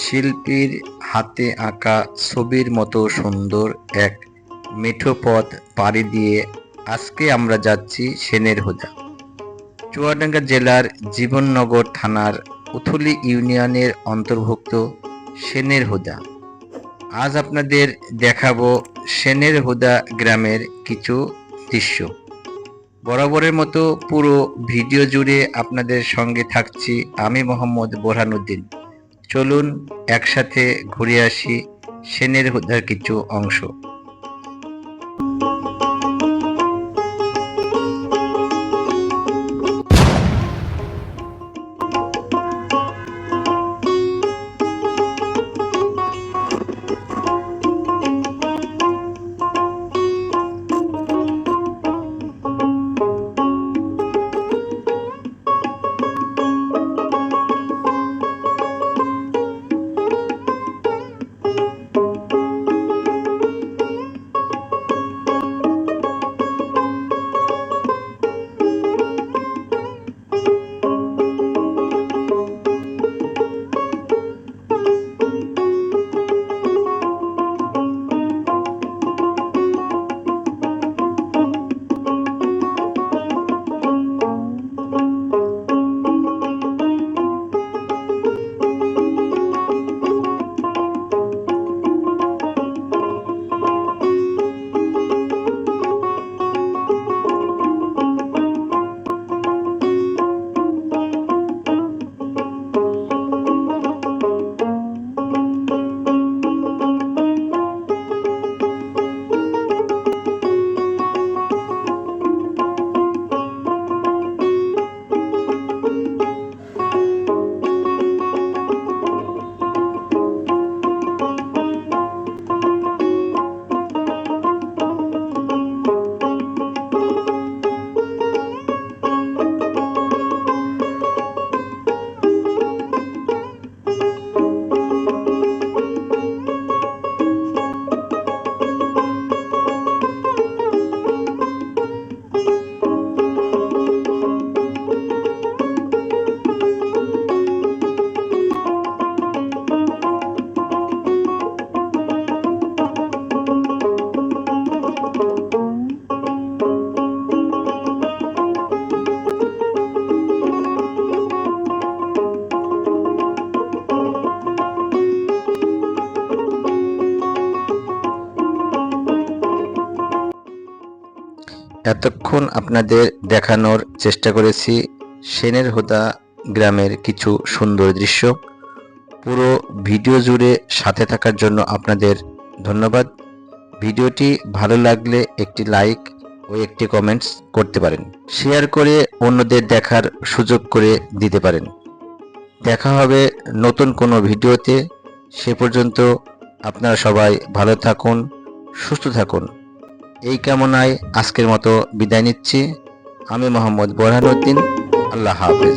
শিল্পীর হাতে আঁকা ছবির মতো সুন্দর এক মেঠো পথ পাড়ি দিয়ে আজকে আমরা যাচ্ছি সেনের হোদা চুয়াডাঙ্গা জেলার জীবননগর থানার উথলি ইউনিয়নের অন্তর্ভুক্ত সেনের হোদা আজ আপনাদের দেখাবো সেনের হোদা গ্রামের কিছু দৃশ্য। বরাবরের মতো পুরো ভিডিও জুড়ে আপনাদের সঙ্গে থাকছি আমি মোহাম্মদ বোরহানুদ্দিন। চলুন একসাথে ঘুরে আসি সেনের হুদার কিছু অংশ। এতক্ষণ আপনাদের দেখানোর চেষ্টা করেছি সেনের হোদা গ্রামের কিছু সুন্দর দৃশ্য। পুরো ভিডিও জুড়ে সাথে থাকার জন্য আপনাদের ধন্যবাদ। ভিডিওটি ভালো লাগলে একটি লাইক ও একটি কমেন্টস করতে পারেন। শেয়ার করে অন্যদের দেখার সুযোগ করে দিতে পারেন। দেখা হবে নতুন কোনো ভিডিওতে। সে পর্যন্ত আপনারা সবাই ভালো থাকুন, সুস্থ থাকুন। এই কামনায় আজকের মতো বিদায় নিচ্ছি। আমি মোহাম্মদ বোরহানুদ্দিন। আল্লাহ হাফেজ।